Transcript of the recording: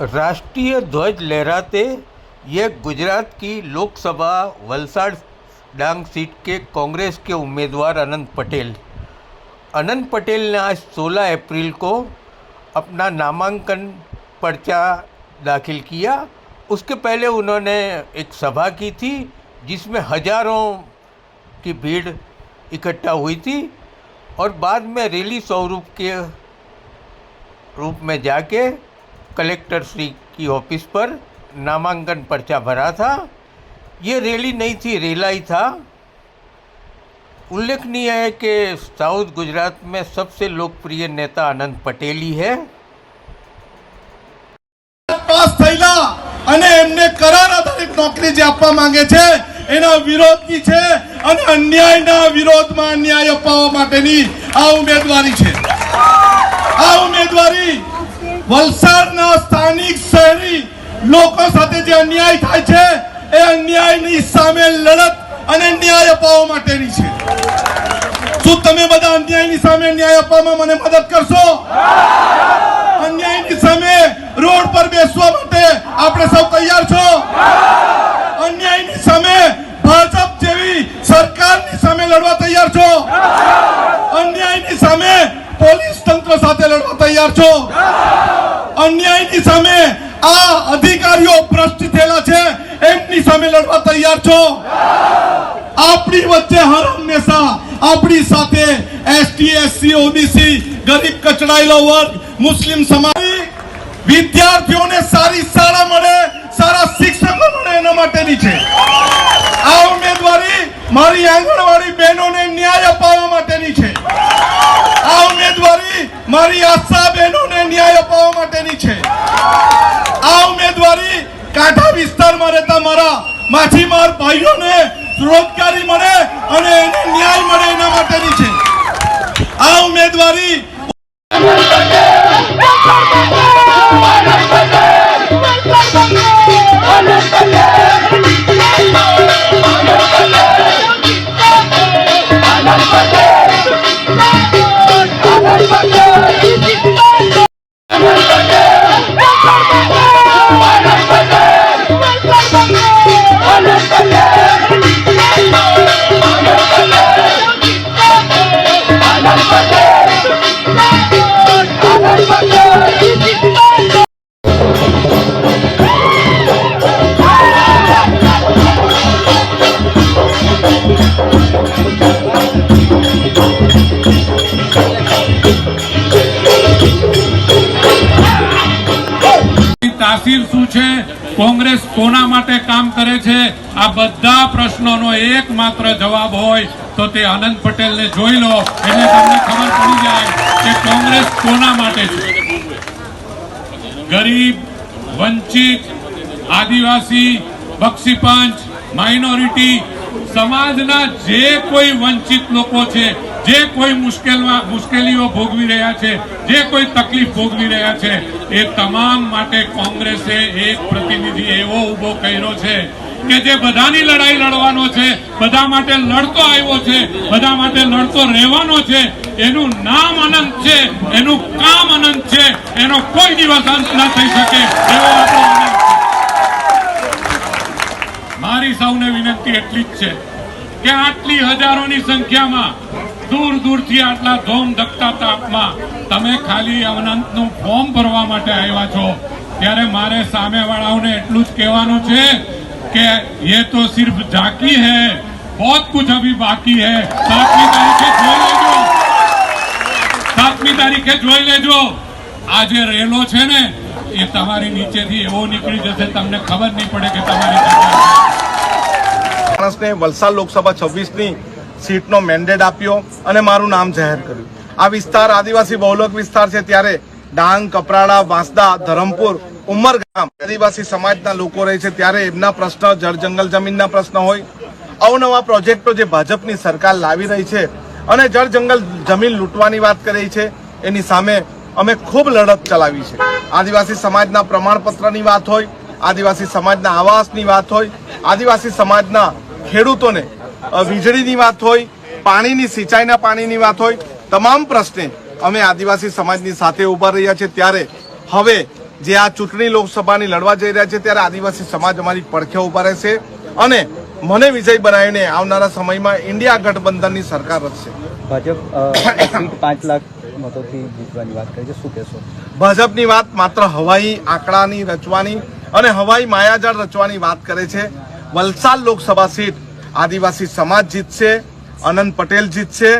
राष्ट्रीय ध्वज लहराते, ये गुजरात की लोकसभा वलसाड डांग सीट के कांग्रेस के उम्मीदवार अनंत पटेल। अनंत पटेल ने आज 16 अप्रैल को अपना नामांकन पर्चा दाखिल किया। उसके पहले उन्होंने एक सभा की थी, जिसमें हज़ारों की भीड़ इकट्ठा हुई थी और बाद में रैली स्वरूप के रूप में जाके कलेक्टर श्री की ऑफिस पर नामांकन पर्चा भरा था ये रैली नहीं थी रेला ही था उल्लेखनीय है कि साउथ गुजरात में सबसे लोकप्रिय नेता अनंत पटेल ही है પાસ થયેલા અને એમને કરાર આધારિત નોકરી જે આપવા માંગે છે એના વિરોધની છે અને અન્યાયના વિરોધમાં અન્યાય અપાવવા માટેની આ ઉમેદવારી છે આ ઉમેદવારી વલસાડના સ્થાનિક શહેરી લોકો સાથે જે અન્યાય થાય છે, એ અન્યાયની સામે લડત અને ન્યાય અપાવવા માટેની છે. શું તમે બધા અન્યાયની સામે ન્યાય આપવામાં મને મદદ કરશો? અન્યાયની સામે રોડ પર બેસવા માટે આપણે સૌ તૈયાર છો? અન્યાયની સામે ભાજપ જેવી સરકારની સામે લડવા તૈયાર છો? અન્યાયની સામે પોલીસ તંત્ર સાથે લડવા તૈયાર છો? અન્યાયની સામે આ અધિકારીઓ ભ્રષ્ટ થયેલા છે. એમની સામે લડવા તૈયાર છો? આપણી વચ્ચે હર હંમેશા આપણી સાથે એસટી, એસસી, ઓબીસી, ગરીબ કચડાયેલો વર્ગ, મુસ્લિમ સમાજ. વિદ્યાર્થીઓને સારી શાળા મળે, સારા શિક્ષકો મળે એના માટેની છે. આ ઉમેદવારી મારી આંગણવાડી બહેનોને ન્યાય અપાવવા માટેની છે. આ ઉમેદવારી મારી આશા બહેનોને ન્યાય અપાવવા માટેની છે આ ઉમેદવારી કાંઠા વિસ્તારમાં રહેતા મારા માછીમાર ભાઈઓને રોજગારી મળે અને એને ન્યાય મળે એના માટેની છે. આ ઉમેદવારી તાસીર શું છે? કોંગ્રેસ કોના માટે કામ કરે છે? આ બધા પ્રશ્નોનો એકમાત્ર જવાબ હોય તો તે આનંદ પટેલને જોઈ લો. એટલે તમને ખબર પડી જાય કે કોંગ્રેસ કોના માટે છે? ગરીબ, વંચિત, આદિવાસી, બક્ષીપંચ માઇનોરિટી સમાજના જે કોઈ વંચિત લોકો છે, જે કોઈ મુશ્કેલમાં મુશ્કેલીઓ ભોગવી રહ્યા છે, જે કોઈ તકલીફ ભોગવી રહ્યા છે, એ તમામ માટે કોંગ્રેસે એક પ્રતિનિધિ એવો ઊભો કર્યો છે કે જે બધાની લડાઈ લડવાનો છે, બધા માટે લડતો આવ્યો છે, બધા માટે લડતો રહેવાનો છે, એનું નામ અનંત છે, એનું કામ અનંત છે, એનો કોઈ દિવસ અંત ન થઈ શકે એવો મારી સૌને વિનંતી એટલી જ છે. કે આટલી હજારોની સંખ્યામાં દૂર દૂરથી આટલા ધોમ ધકતા તાપમાં તમે ખાલી અનંતનું ફોર્મ ભરવા માટે આવ્યા છો. ત્યારે મારે સામેવાળાઓને એટલું જ કહેવાનું છે કે એ તો સિર્ફ ઝાંકી હૈ બહુ કુછ અભી બાકી હૈ. સાતમી તારીખે જોઈ લેજો. સાતમી તારીખે જોઈ લેજો. આ જે રેલો છે ને, એ તમારી નીચેથી એવો નીકળી જશે, તમને ખબર નહીં પડે કે તમારી માણસને વલસાડ લોકસભા છવ્વીસની સીટનો મેન્ડેટ આપ્યો અને મારું નામ જાહેર કર્યું. આ વિસ્તાર આદિવાસી બહુલક વિસ્તાર છે ત્યારે ડાંગ, કપરાડા, વાંસદા, ધરમપુર ઉમરગામ આદિવાસી સમાજના લોકો રહે છે ત્યારે એમના પ્રશ્ન જળ જંગલ જમીનના પ્રશ્ન હોય, અવનવા પ્રોજેક્ટો જે ભાજપની સરકાર લાવી રહી છે અને જળ જંગલ જમીન લૂંટવાની વાત કરી છે, એની સામે અમે ખૂબ લડત ચલાવી છે. આદિવાસી સમાજના પ્રમાણપત્રની વાત હોય, આદિવાસી સમાજના આવાસની વાત હોય, આદિવાસી સમાજના ખેડૂતોને વીજળીની વાત હોય પાણીની સિંચાઈના પાણીની વાત હોય તમામ પ્રશ્ને અમે આદિવાસી સમાજની સાથે ઊભા રહ્યા છે. ત્યારે હવે જે આ ચૂંટણી લોકસભાની લડવા જઈ રહ્યા છે ત્યારે આદિવાસી સમાજ અમારી પડખે ઊભા રહેશે અને મને વિજય બનાવીને આવનારા સમયમાં ઇન્ડિયા ગઠબંધનની સરકાર રચશે. ભાજપ પાંચ લાખ મતોથી જીતવાની વાત કરી છે. શું કહેશો? ભાજપની વાત માત્ર હવાઈ આંકડાની રચવાની અને હવાઈ માયાજાળ રચવાની વાત કરે છે. વલસાડ લોકસભા સીટ. આદિવાસી સમાજ જીતશે અનંત પટેલ જીતશે.